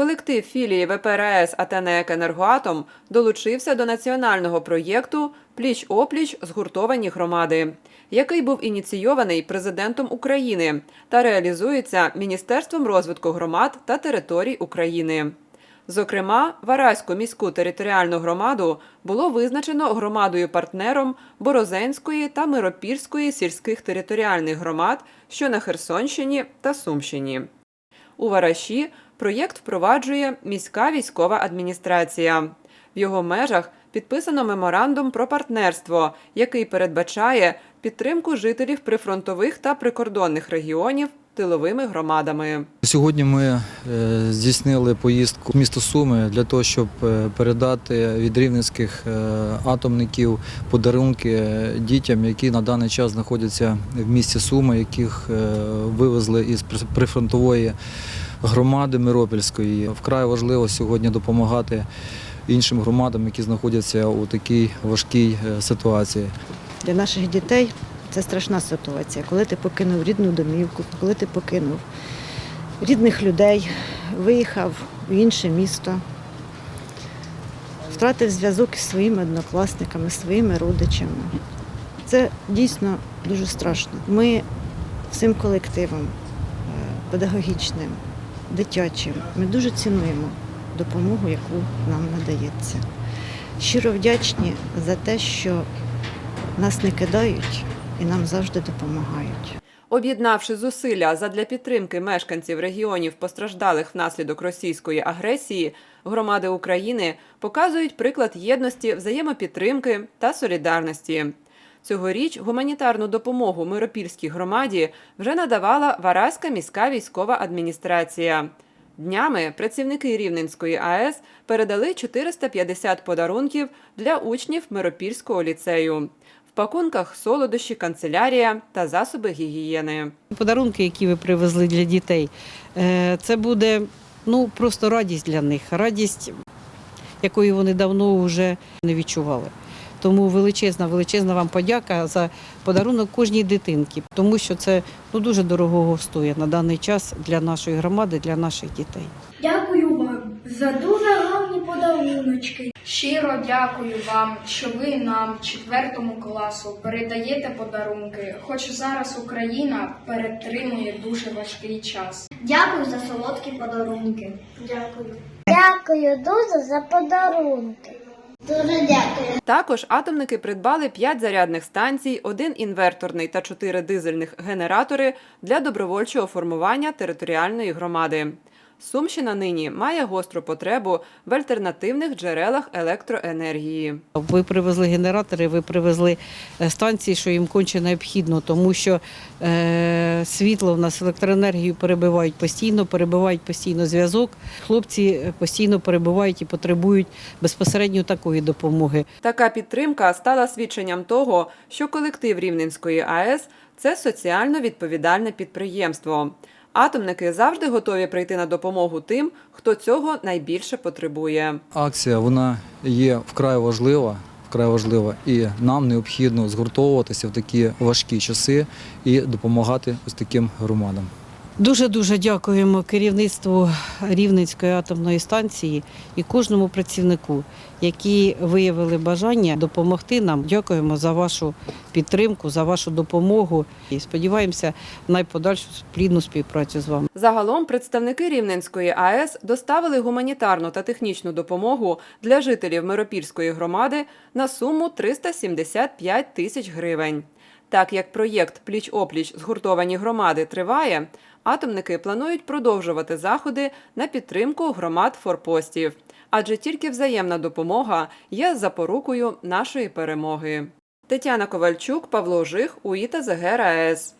Колектив філії ВПРС «Атенек Енергоатом» долучився до національного проєкту Пліч-опліч згуртовані громади, який був ініційований президентом України та реалізується Міністерством розвитку громад та територій України. Зокрема, Вараську міську територіальну громаду було визначено громадою-партнером Борозенської та Миропільської сільських територіальних громад, що на Херсонщині та Сумщині. У Вараші проєкт впроваджує міська військова адміністрація. В його межах підписано меморандум про партнерство, який передбачає підтримку жителів прифронтових та прикордонних регіонів тиловими громадами. Сьогодні ми е, здійснили поїздку в місто Суми для того, щоб е, передати від рівненських е, атомників подарунки дітям, які на даний час знаходяться в місті Суми, яких вивезли із при- прифронтової громади Миропільської. Вкрай важливо сьогодні допомагати іншим громадам, які знаходяться у такій важкій е, ситуації. Для наших дітей це страшна ситуація, коли ти покинув рідну домівку, коли ти покинув рідних людей, виїхав в інше місто, втратив зв'язок із своїми однокласниками, своїми родичами. Це дійсно дуже страшно. Ми всім колективом, е, педагогічним, дитячим, ми дуже цінуємо допомогу, яку нам надається. Щиро вдячні за те, що нас не кидають і нам завжди допомагають. Об'єднавши зусилля задля підтримки мешканців регіонів, постраждалих внаслідок російської агресії, громади України показують приклад єдності, взаємопідтримки та солідарності. Цьогоріч гуманітарну допомогу Миропільській громаді вже надавала Вараська міська військова адміністрація. Днями працівники Рівненської АЕС передали 450 подарунків для учнів Миропільського ліцею. В пакунках солодощі, канцелярія та засоби гігієни. Подарунки, які ви привезли для дітей, е, це буде ну, просто радість для них, радість, якої вони давно вже не відчували. Тому величезна, величезна вам подяка за подарунок кожній дитинці, тому що це ну, дуже дорогого стоїть на даний час для нашої громади, для наших дітей. Дякую вам за дуже гарні подаруночки. Щиро дякую вам, що ви нам, четвертому класу, передаєте подарунки, хоч зараз Україна перетримує дуже важкий час. Дякую за солодкі подарунки. Дякую. Дякую дуже за подарунки. Дуже дякую. Також атомники придбали 5 зарядних станцій, один інверторний та 4 дизельних генератори для добровольчого формування територіальної громади. Сумщина нині має гостру потребу в альтернативних джерелах електроенергії. Ви привезли генератори, ви привезли е, станції, що їм конче необхідно, тому що е, світло в нас електроенергію перебивають постійно, перебивають постійно зв'язок. Хлопці е, постійно перебувають і потребують безпосередньо такої допомоги. Така підтримка стала свідченням того, що колектив Рівненської АЕС це соціально відповідальне підприємство. Атомники завжди готові прийти на допомогу тим, хто цього найбільше потребує. Акція вона є вкрай важлива. Вкрай важлива, і нам необхідно згуртовуватися в такі важкі часи і допомагати ось таким громадам. Дуже дуже дякуємо керівництву Рівненської атомної станції і кожному працівнику, які виявили бажання допомогти нам. Дякуємо за вашу підтримку, за вашу допомогу і сподіваємося на найподальшу плідну співпрацю з вами. Загалом представники Рівненської АЕС доставили гуманітарну та технічну допомогу для жителів Миропільської громади на суму 375 тисяч гривень. Так як проєкт Пліч-опліч згуртовані громади триває, атомники планують продовжувати заходи на підтримку громад форпостів, адже тільки взаємна допомога є запорукою нашої перемоги. Тетяна Ковальчук, Павло Жих, УІТА ЗГРАЕС.